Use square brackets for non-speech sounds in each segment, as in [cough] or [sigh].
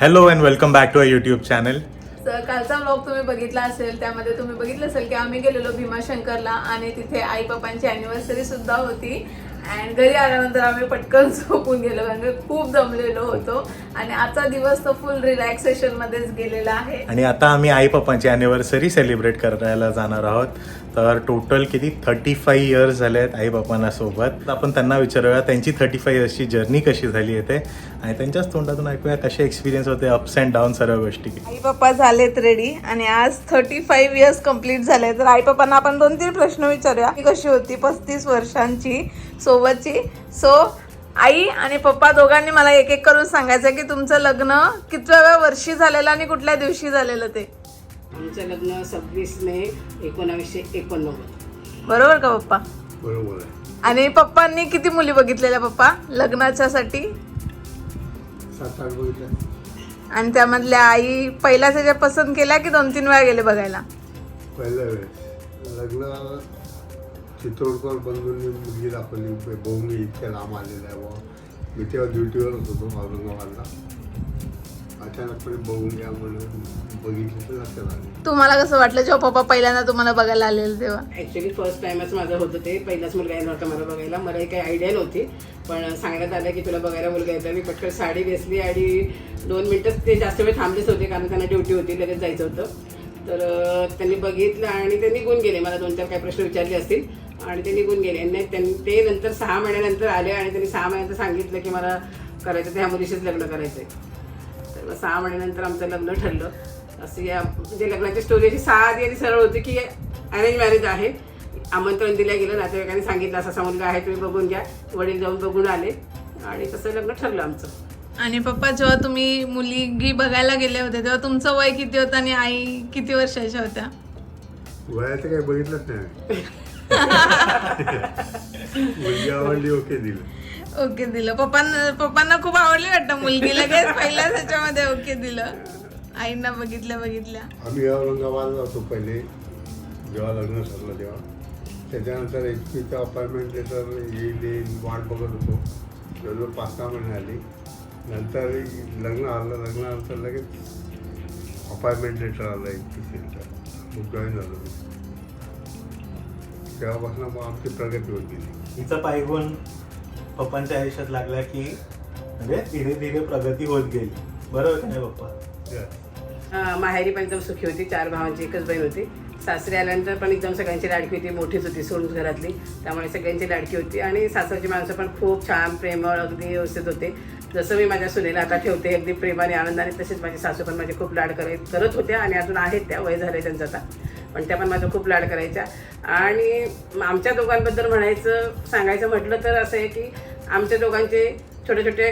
Hello and welcome back to a YouTube channel तर कालचा vlog तुम्ही बघितला असेल त्यामध्ये तुम्ही बघितलं असेल की आम्ही गेलेलो भीमाशंकरला आणि तिथे आई पप्पांची अॅनिव्हर्सरी सुद्धा होती. अँड घरी आल्यानंतर आम्ही पटकन [laughs] झोपून गेलो कारण की खूप दमलेलो होतो. आणि आजचा दिवस तर फुल रिलॅक्सेशन मध्येच गेलेला आहे. आणि आता आम्ही आई पप्पांची अॅनिव्हर्सरी सेलिब्रेट करायला जाणार आहोत. तर टोटल किती? थर्टी फाईव्ह इयर्स झाले आहेत आई सोबत तर आपण त्यांना विचारूया त्यांची थर्टी फाईव्ह इयर्सची जर्नी कशी झाली आहे ते? आणि त्यांच्याच तोंडातून ऐकूया कसे एक्सपिरियन्स होते अप्स अँड डाऊन सर्व गोष्टी. आई पप्पा झालेत रेडी आणि आज थर्टी फाईव्ह इयर्स कंप्लीट झाले तर आई पप्पांना आपण दोन तीन प्रश्न विचारूया. ती कशी होती पस्तीस वर्षांची? सोबतची? सो आई आणि पप्पा दोघांनी मला एक एक करून सांगायचं की तुमचं लग्न कितव्या वर्षी झालेलं आणि कुठल्या दिवशी झालेलं ते? आमचं लग्न सव्वीस मे एकोणावीसशे एकोणनव्वद. बरोबर का पप्पा? बरोबर आहे. आणि पप्पांनी किती मुली बघितलेल्या पप्पा? लग्नाच्यासाठी? सात आठ बघितल्या. आणि त्यामधल्या आई पहिल्याच ह्याच्या पसंत केल्या की दोन तीन वेळा गेले बघायला? पहिल्या वेळेस. लग्न चित्तोडकर बंधूंनी मुलगी दाखवली बहुमी इतक्या लांब आलेल्या आहे मी तेव्हा ड्युटीवरच होतो औरंगाबादला अचानकपणे बघून या म्हणून बघितलं तर लक्षात आले तुम्हाला कसं वाटलं जेव्हा पप्पा पहिल्यांदा तुम्हाला बघायला आलेलं तेव्हा? ॲक्च्युली फर्स्ट टाइमच माझं होतं ते. पहिलाच मुलगा येणार होता मला बघायला. मला काही आयडिया नव्हती. पण सांगण्यात आलं की तुला बघायला मुलगा येतो मी पटकन साडी नेसली आणि दोन मिनटं ते जास्त वेळ थांबलेच होते कारण त्यांना ड्युटी होती लगेच जायचं होतं. तर अं, त्यांनी बघितलं आणि ते निघून गेले. मला दोन चार काही प्रश्न विचारले असतील. आणि ते निघून गेले. आणि त्यां- ते नंतर सहा महिन्यानंतर आले आणि त्यांनी सहा महिन्यानंतर सांगितलं की मला करायचं त्या मुलीशीच लग्न करायचं मग सहा महिन्यानंतर आमचं लग्न ठरलं. असं या म्हणजे लग्नाची स्टोरी अशी साधी आणि सरळ होती की अरेंज मॅरेज आहे. आमंत्रण दिलं गेलं नातेवाईकांनी सांगितलं असा असा मुलगा आहे तुम्ही बघून घ्या. वडील जाऊन बघून आले आणि तसं लग्न ठरलं आमचं. आणि पप्पा जेव्हा तुम्ही मुलगी बघायला गेले होते तेव्हा तुमचं वय किती होतं आणि आई किती वर्षाच्या होत्या? वयाचं काही बघितलंच नाही [laughs] मुलगी आवडली ओके दिलं. ओके दिलं. पप्पांना पप्पांना खूप आवडली वाटतं मुलगी. लगेच पहिल्याच ह्याच्यामध्ये ओके दिलं. आईंना बघितल्या बघितल्या. आम्ही औरंगाबादला होतो पहिले. जेव्हा लग्न ठरलं तेव्हा. त्याच्यानंतर एच पीचं अपॉइंटमेंट लेटर येईल येईल वाट बघत होतो. जवळजवळ पाच सहा महिने आली. नंतर लग्न आलं लग्नानंतर लगेच अपॉइंटमेंट लेटर आलं एच पी सीचं मग जॉईन झालो मी. तेव्हापासून मग आमची प्रगती होत. गेली हिचा पायगुण पप्पांच्या आयुष्यात लागला की म्हणजे धीरे धीरे प्रगती होत गेली. बरोबर का नाही पप्पा? माहेरी पण एकदम सुखी होती चार भावांची एकच बहीण होती. सासरी आल्यानंतर पण एकदम सगळ्यांची लाडकी होती मोठीच होती सोडून घरातली. त्यामुळे सगळ्यांची लाडकी होती आणि सासरची माणसं पण खूप छान प्रेमळ अगदी व्यवस्थित होते. जसं मी माझ्या सुनेला आता ठेवते अगदी प्रेमाने आनंदाने तसेच माझी सासू पण माझे खूप लाड करे करत होत्या आणि अजून आहेत त्या वय झाले त्यांचं आता. पण त्या पण माझं खूप लाड करायच्या. आणि आमच्या दोघांबद्दल म्हणायचं सांगायचं म्हटलं तर असं आहे की आमच्या दोघांचे छोटे छोटे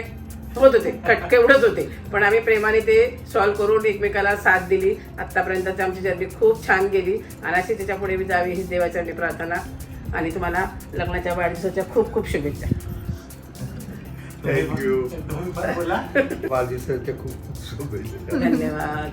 होत होते खटके उडत होते. पण आम्ही प्रेमाने ते सॉल्व्ह करून एकमेकाला साथ दिली. आत्तापर्यंत आमची जर्नी खूप छान गेली. आणि अशी त्याच्या पुढे मी जावी ही देवाच्या मी प्रार्थना. आणि तुम्हाला लग्नाच्या वाढदिवसाच्या खूप खूप शुभेच्छा. वाढदिवसाच्या खूप खूप शुभेच्छा. धन्यवाद.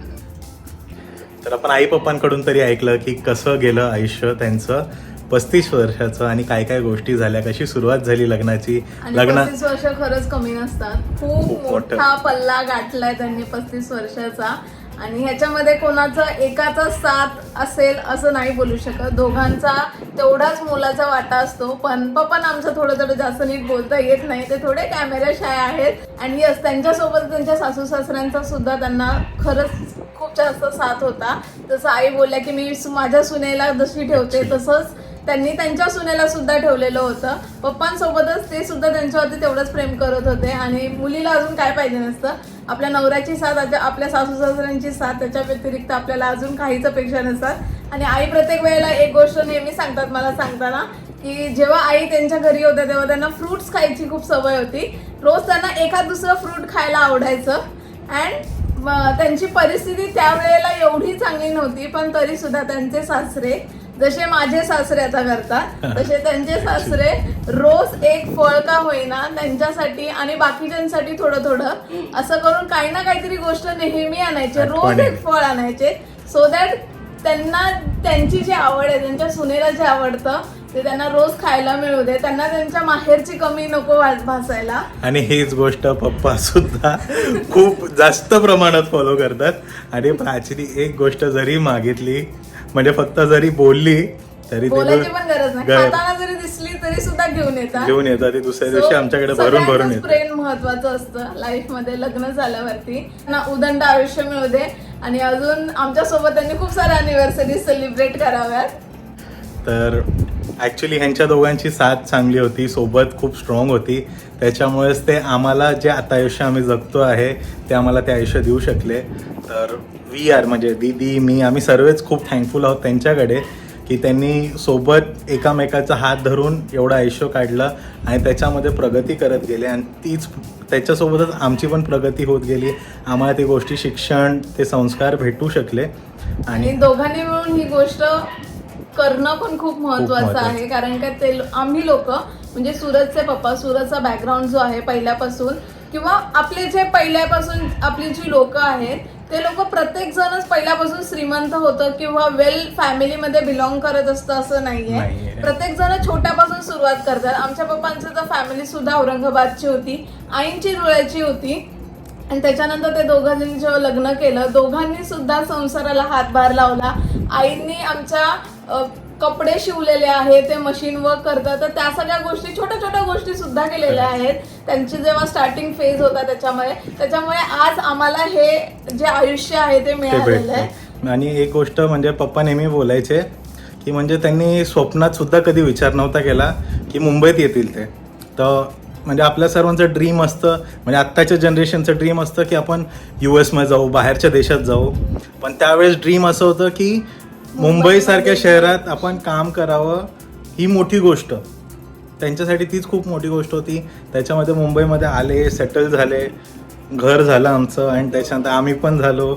तर आपण आई पप्पांकडून तरी ऐकलं की कसं गेलं आयुष्य त्यांचं. पस्तीस वर्षाचं आणि काय काय गोष्टी झाल्या कशी सुरुवात झाली लग्नाची? आणि लग्न पस्तीस वर्ष खरंच कमी नसतात. खूप खूप मोठं. मोठा पल्ला गाठलाय त्यांनी पस्तीस वर्षाचा. आणि ह्याच्यामध्ये कोणाचं एकाचा साथ असेल असं नाही बोलू शकत. दोघांचा तेवढाच मोलाचा वाटा असतो. पण पप्पांना आमचं थोडं थोडं जास्त नीट बोलता येत नाही. ते थोडे कॅमेरा शाय आहेत. आणि यस त्यांच्यासोबत त्यांच्या सासू सासऱ्यांचा सुद्धा त्यांना खरंच खूप जास्त साथ होता. जसं आई बोलल्या की मी सु- माझ्या सुनेला जशी ठेवते तसंच त्यांनी त्यांच्या सुनेला सुद्धा ठेवलेलं होतं. पप्पांसोबतच ते सुद्धा त्यांच्यावरती तेवढंच प्रेम करत होते. आणि मुलीला अजून काय पाहिजे नसतं. आपल्या नवऱ्याची साथ आपल्या सासू सासऱ्यांची साथ त्याच्या व्यतिरिक्त आपल्याला अजून काहीच अपेक्षा नसतात. आणि आई प्रत्येक वेळेला एक गोष्ट नेहमी सांगतात मला सांगताना की जेव्हा आई त्यांच्या घरी होत्या तेव्हा त्यांना फ्रुट्स खायची खूप सवय होती. रोज त्यांना एखाद दुसरं फ्रूट खायला आवडायचं. अँड त्यांची परिस्थिती त्यावेळेला एवढी चांगली नव्हती पण तरी सुद्धा त्यांचे सासरे जसे माझे सासरे आता करतात तसे त्यांचे सासरे रोज एक फळ का होईना त्यांच्यासाठी आणि बाकीच्यांसाठी थोडं थोडं असं करून काही ना काहीतरी गोष्ट नेहमी आणायचे रोज. एक फळ आणायचे सो दॅट त्यांना त्यांची जी आवड आहे त्यांच्या सुनेला जे आवडतं ते त्यांना रोज खायला मिळू दे त्यांना त्यांच्या माहेरची कमी नको भासायला. आणि हीच गोष्ट पप्पा सुद्धा खूप जास्त प्रमाणात फॉलो करतात. आणि प्राचीने एक गोष्ट जरी मागितली म्हणजे फक्त जरी बोलली तरी ते बोलायची पण गरज नाही. खाताना जरी दिसली तरी सुद्धा घेऊन येतात. घेऊन येतात. ती दुसऱ्या दिवशी So, आमच्याकडे भरून भरून सगळ्यांचंच येतात. प्रेम महत्वाचं असतं लाईफमध्ये लग्न झाल्यावरती. त्यांना उदंड आयुष्य मिळू दे. आणि अजून आमच्यासोबत त्यांनी खूप साऱ्या अनिव्हर्सरी सेलिब्रेट कराव्यात. तर ॲक्च्युली ह्यांच्या दोघांची साथ चांगली होती. सोबत खूप स्ट्रॉंग होती. त्याच्यामुळेच ते आम्हाला जे आता आयुष्य आम्ही जगतो आहे ते आम्हाला ते आयुष्य देऊ शकले. तर वी आर म्हणजे दीदी मी आम्ही सर्वच खूप थँकफुल आहोत त्यांच्याकडे की त्यांनी सोबत एकामेकाचा हात धरून एवढं आयुष्य काढलं आणि त्याच्यामध्ये प्रगती करत गेले आणि तीच त्याच्यासोबतच आमची पण प्रगती होत गेली. आम्हाला ती गोष्टी शिक्षण ते संस्कार भेटू शकले. आणि दोघांनी मिळून ही गोष्ट करणं पण खूप महत्वाचं. आहे. कारण का ते आम्ही लोक म्हणजे सुरतचे पप्पा सुरतचा बॅकग्राऊंड जो आहे पहिल्यापासून किंवा आपले जे पहिल्यापासून आपली जी लोक आहेत ते लोक प्रत्येक जणच पहिल्यापासून श्रीमंत होतं किंवा वेल फॅमिलीमध्ये बिलॉंग करत असतं असं नाहीये. प्रत्येक जण छोट्यापासून सुरुवात करतात. आमच्या पप्पांची तर फॅमिली सुद्धा औरंगाबादची होती आईंची रुळ्याची होती. आणि त्याच्यानंतर ते दोघांनी जेव्हा लग्न केलं दोघांनी सुद्धा संसाराला हातभार लावला. आईंनी आमच्या कपडे शिवलेले आहे ते मशीन वर्क करतात. तर त्या सगळ्या गोष्टी छोट्या छोट्या गोष्टी सुद्धा केलेल्या आहेत. त्यांची जेव्हा स्टार्टिंग फेज होता त्याच्यामुळे त्याच्यामुळे आज आम्हाला हे जे आयुष्य आहे ते मिळालेलं आहे. आणि एक गोष्ट म्हणजे पप्पा नेहमी बोलायचे की म्हणजे त्यांनी स्वप्नात सुद्धा कधी विचार नव्हता केला की मुंबईत येतील ते. तर म्हणजे आपल्या सर्वांचं ड्रीम असतं म्हणजे आत्ताच्या जनरेशनचं ड्रीम असतं की आपण यू एसमध्ये जाऊ बाहेरच्या देशात जाऊ. पण त्यावेळेस ड्रीम असं होतं की मुंबईसारख्या शहरात आपण काम करावं ही मोठी गोष्ट. त्यांच्यासाठी तीच खूप मोठी गोष्ट होती. त्याच्यामध्ये मुंबईमध्ये आले सेटल झाले घर झालं आमचं आणि त्याच्यानंतर आम्ही पण झालो.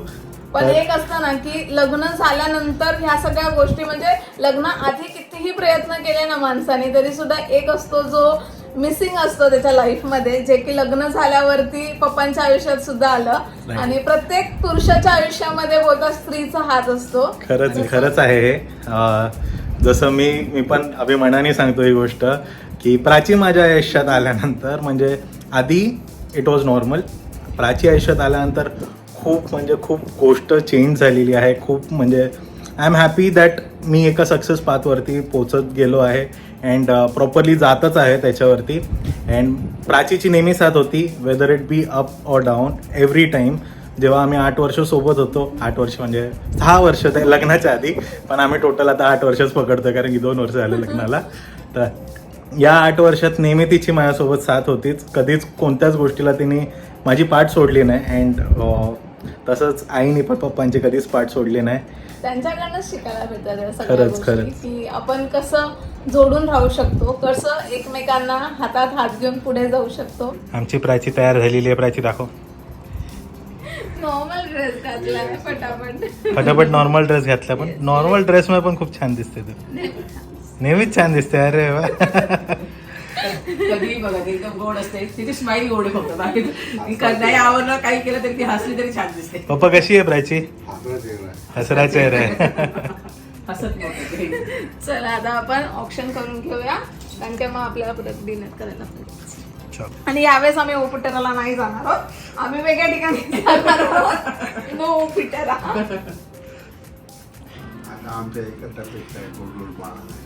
पण एक असतं ना की लग्न झाल्यानंतर ह्या सगळ्या गोष्टी म्हणजे लग्न आधी कितीही प्रयत्न केले ना माणसाने तरी सुद्धा एक असतो जो मिसिंग असतो त्याच्या लाईफमध्ये. जे की लग्न झाल्यावरती पप्पांच्या आयुष्यात सुद्धा आलं. आणि प्रत्येक पुरुषाच्या आयुष्यामध्ये बोलता स्त्रीचा हात असतो. खरंच खरंच आहे हे. जसं मी मी पण अभिमानाने सांगतो ही गोष्ट की प्राची माझ्या आयुष्यात आल्यानंतर म्हणजे आधी इट वॉज नॉर्मल प्राची आयुष्यात आल्यानंतर खूप म्हणजे खूप गोष्ट चेंज झालेली आहे. खूप म्हणजे आय एम हॅपी दॅट मी एका सक्सेस पाथवरती पोचत गेलो आहे. अँड प्रॉपरली जातच आहे त्याच्यावरती. अँड प्राचीची नेहमी साथ होती whether it be up or down every time जेव्हा आम्ही आठ वर्ष सोबत होतो आठ वर्ष म्हणजे सहा वर्ष ते लग्नाच्या आधी पण आम्ही टोटल आता आठ वर्षच पकडतो कारण की दोन वर्ष झाले लग्नाला. तर या आठ वर्षात नेहमी तिची माझ्यासोबत साथ होतीच. कधीच कोणत्याच गोष्टीला तिने माझी पाठ सोडली नाही. अँड तसंच आईने पण पप्पांची कधीच पाठ सोडली नाही. त्यांच्याकडनंच शिकायला भेटतात सगळ्या खरंच, खरंच. की आपण कसं जोडून राहू शकतो. कसं एकमेकांना हातात हात घेऊन पुढे जाऊ शकतो. आमची प्राची तयार झालेली आहे. प्राची दाखव. नॉर्मल ड्रेस घातला पटापट. फटाफट नॉर्मल ड्रेस घातला पण नॉर्मल ड्रेसमध्ये पण खूप छान दिसते तू. नेहमीच छान दिसते अरे वा. कधीही बघा ती एकदम गोड असते तिची स्माईल गोड आहे फक्त बाकी नाही आवडलं काही केलं तरी ती हसली तरी छान दिसते. पप्पा कशी आहे प्राची? हसरा चेहरा आहे हसत नव्हतं चला आता आपण ऑप्शन करून घेऊया. कारण की मग आपल्याला परत डिनर करायला पाहिजे. आणि यावेळेस आम्ही ओपिटराला नाही जाणार आहोत. आम्ही वेगळ्या ठिकाणी जाणार आहोत. नो ओपिटरा आता आमच्या एकत्रपेक्षा गोड गोड पाहणार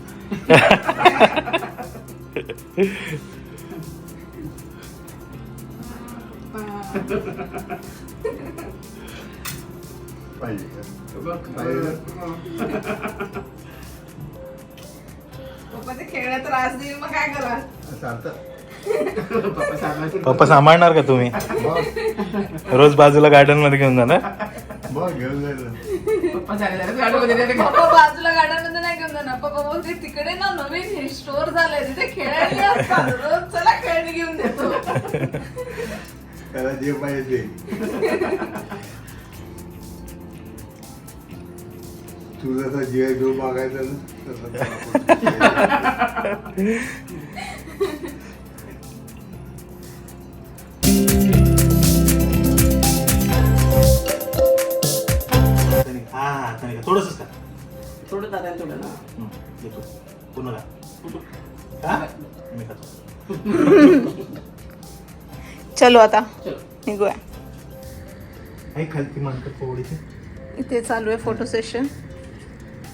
पाहिजे? पप्पा ते खेळण्यात त्रास देईल मग काय करा? असं आता पप्पा सांगायचे. पप्पा सांभाळणार का तुम्ही? रोज बाजूला गार्डनमध्ये घेऊन जाणार? पप्पा बाजूला गार्डनमध्ये नाही घेऊन जाणार. पप्पा बोलते तिकडे ना नवीन स्टोर झालंय तिथे असतात रोज चला खेळणी घेऊन देतो त्याला जे पाहिजे ते जसा जीव घेऊन मागायचा ना तसं हा का? हं, देतो. पुन्हा का मी खातो. चलो आता. निघूया. आई खालती मानतो थोडीशी इथे चालू आहे फोटो सेशन.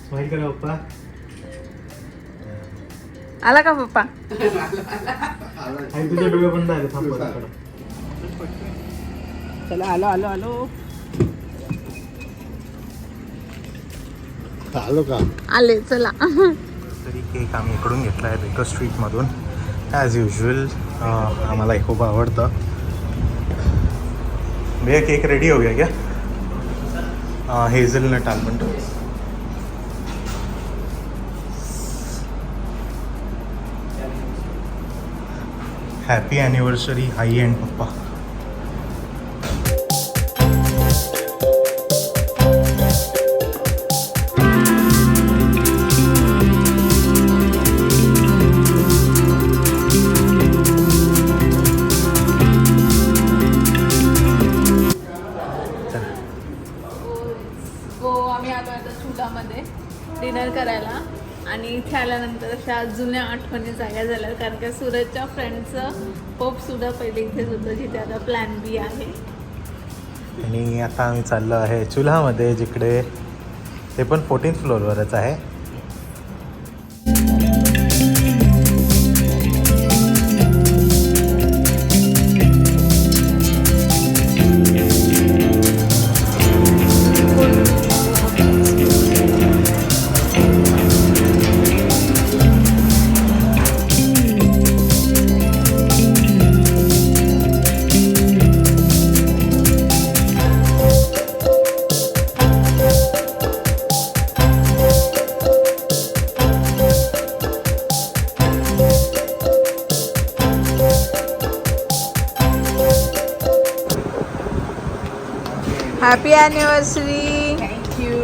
स्माईल करा पप्पा. आला का पप्पा? आई तुझे डोळे बंद आहे थांब बरं, थोडं. चला आलो आलो आलो. आलो का? आले चला. तरी केक आम्ही इकडून घेतला आहे बेकर स्ट्रीटमधून ॲज युजल आम्हाला हे खूप आवडतं. भैया केक रेडी हो गया क्या hazelnut almond happy anniversary high and पप्पा. हो आम्ही आलो आता चुलामध्ये. डिनर करायला. आणि इथे आल्यानंतर अशा जुन्या आठवणी जाग्या झाल्या. कारण का सूरजच्या फ्रेंडचं पोप सुद्धा पहिले इथेच होतं जिथे आता प्लॅन बी आहे. आणि आता आम्ही चाललो आहे चुल्हामध्ये जिकडे ते पण फोर्टीन फ्लोअरवरच आहे. हॅपी ॲनिव्हर्सरी थँक्यू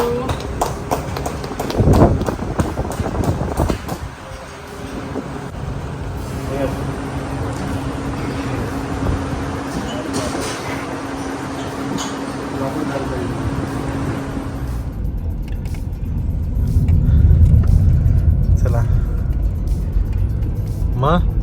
चला. मग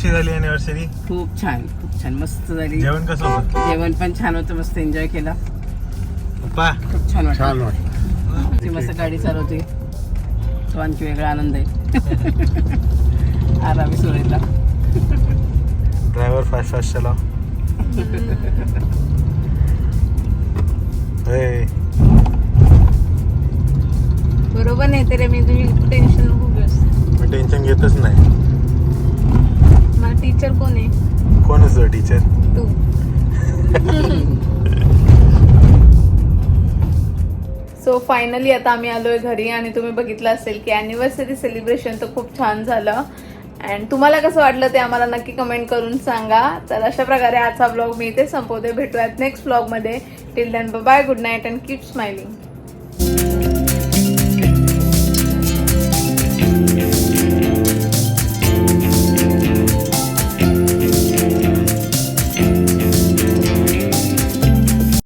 कशी झाली अॅनिव्हर्सरी खूप छान खूप छान. मस्त झाली. जेवण कसं होतं? जेवण पण छान होतं मस्त एन्जॉय केला. पप्पा? खूप छान वाटलं. छान ती मस्त गाडी चालवते. तो आणखी वेगळा आनंद आहे. आरामी सुरेला ड्रायव्हर फास्ट फास्ट चला. [laughs] बरोबर नाही तरी मी तुम्ही टेन्शन मी टेन्शन घेतच नाही. टीचर कोण आहे? कोण असतो टीचर तू. सो फायनली आता आम्ही आलोय घरी आणि तुम्ही बघितलं असेल की अॅनिव्हर्सरी सेलिब्रेशन तर खूप छान झालं. अँड तुम्हाला कसं वाटलं ते आम्हाला नक्की कमेंट करून सांगा. तर अशा प्रकारे आजचा ब्लॉग मी इथे संपवते. भेटूयात नेक्स्ट ब्लॉगमध्ये till then bye good night and keep smiling